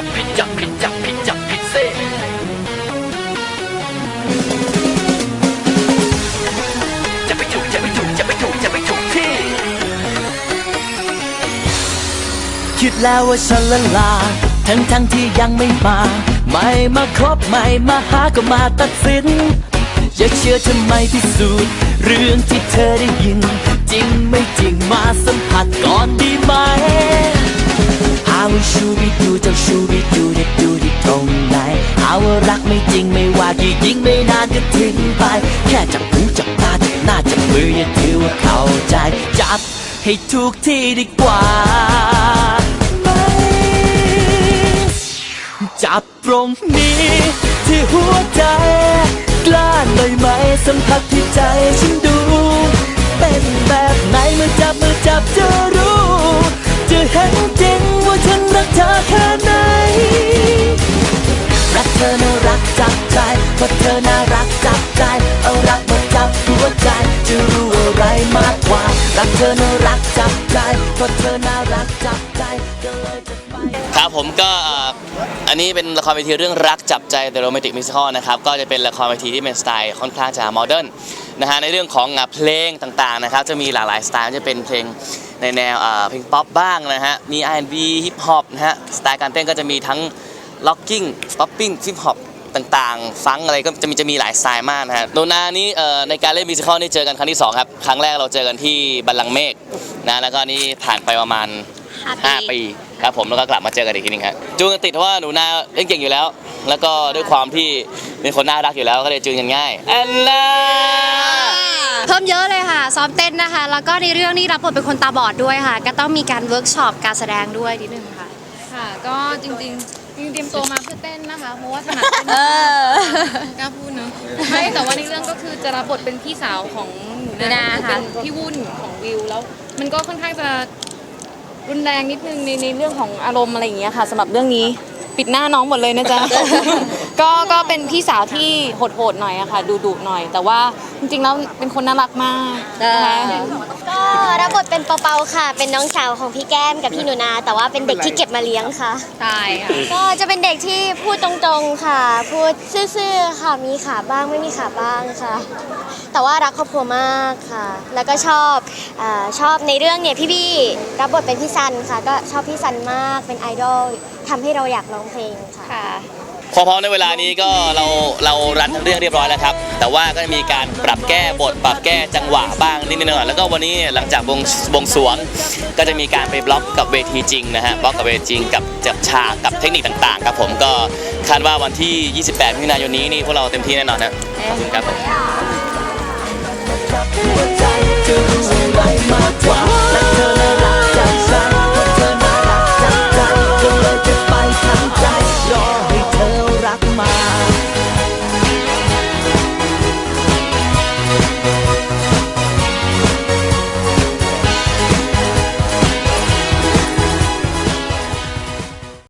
จับผิดจับผิดจับผิดจับผิดเซ่จะไปถูกจะไปถูกจะไปถูกจะไปถูกที่ คิดแล้วว่าฉันละลาทั้งทั้งที่ยังไม่มา ไม่มาคบไม่มาหาก็มาตัดสิน อย่าเชื่อทำไมพิสูจน์เรื่องที่เธอได้ยิน จริงไม่จริงมาสัมผัสก่อนดีไหม หาว่าชูบิดูเจ้าชูบิดูเด็ดดูที่ตรงไหนหาว่ารักไม่จริงไม่ว่ากี่ยิ่งไม่นานก็ทิ้งไป แค่จับหูจับตาจับหน้าจับมืออย่าถือว่าเข้าใจ จับให้ถูกที่ดีกว่าไหมจับตรงนี้ ที่หัวใจ กล้าหน่อยไหมสัมผัสที่ใจฉันดู เป็นแบบไหนเมื่อจับเมื่อจับจะรู้ จะเห็นจริงว่าฉันรักเธอแค่ไหน รักเธอน่ารักจับใจเพราะเธอน่ารักจับใจ เอารักมาจับหัวใจ จะรู้อะไรมากกว่า รักเธอน่ารักจับใจเพราะเธอน่ารักจับใจก็เลยจะไป ครับผมก็เอ่ออันนี้เป็นละครเวทีเรื่องรักจับใจ The Romantic Musical นะครับก็จะเป็นละครเวทีที่เป็นสไตล์ค่อนข้างจะโมเดิร์นนะฮะในเรื่องของอะเพลงต่างๆนะครับจะมีหลากหลายสไตล์จะเป็นเพลง ในแนวอ่าเพลงป๊อปบ้างนะฮะ มี R&B ฮิปฮอปนะฮะ สไตล์การเต้นก็จะมีทั้งล็อกกิ้งป๊อปปิ้งฮิปฮอปต่างๆ ฟังอะไรก็จะมีจะมีหลายสไตล์มากนะฮะโนนานี้เอ่อในการเล่นมิวสิควลนี่เจอกันครั้งที่สองครับ ครั้งแรกเราเจอกันที่บัลลังก์เมฆนะแล้วก็นี่ผ่านไปประมาณ 5 ปีครับผมแล้วก็กลับมาเจอกันอีกทีหนึงครับจูนกันติดเพราะว่าหนูนาเล่นเก่งอยู่แล้ว แล้วก็ด้วยความที่เป็นคนน่ารักอยู่แล้วก็เลยจูนกันง่ายแอนนาเพิ่มเยอะเลยค่ะ ซ้อมเต้นนะคะ แล้วก็ในเรื่องนี้รับบทเป็นคนตาบอดด้วยค่ะ ก็ต้องมีการเวิร์กช็อปการแสดงด้วยนิดนึงค่ะ ค่ะ ก็จริงๆจริงๆเตรียมตัวมาเพื่อเต้นนะคะ เพราะว่าถนัดเต้นกล้าพูดเนอะไม่แต่ว่าในเรื่องก็คือจะรับบทเป็นพี่สาวของหนูหนูนานาค่ะเป็นพี่วุ่นของวิวแล้ว มันก็ค่อนข้างจะรุนแรงนิดนึงในในเรื่องของอารมณ์อะไรอย่างเงี้ยค่ะสำหรับเรื่องนี้ปิดหน้าน้องหมดเลยนะจ๊ะ ก็ก็เป็นพี่สาวที่โหดๆหน่อยอะค่ะดุดุๆหน่อย แต่ว่าจริงๆแล้วเป็นคนน่ารักมากนะคะก็รับบทเป็นเปาๆค่ะ เป็นน้องสาวของพี่แก้มกับพี่หนูนา แต่ว่าเป็นเด็กที่เก็บมาเลี้ยงค่ะ ใช่ค่ะก็จะเป็นเด็กที่พูดตรงๆค่ะ พูดซื่อๆค่ะมีขาบ้างไม่มีขาบ้างค่ะ แต่ว่ารักครอบครัวมากค่ะ แล้วก็ชอบอาชอบในเรื่องเนี่ยพี่บี้รับบทเป็นพี่ซันค่ะ ก็ชอบพี่ซันมากเป็นไอดอลทำให้เราอยากร้องเพลงค่ะ ควพอมในเวลานี้ก็เราเรารันเรื่องเรียบร้อยแล้วครับ แต่ว่าก็จะมีการปรับแก้บท ปรับแก้จังหวะบ้างนิดน่องแล้วก็วันนี้หลังจากวงวงสวงก็จะมีการไปบล็อกกับเวทีจริงนะฮะบล็อกกับเวทีจริงกับจับฉากกับเทคนิคต่างๆ ครับผมก็คาดว่าวันที่ 28มิถุนายนนี้นี่พวกเราเต็มที่แน่นอนนะขอบคุณครับผม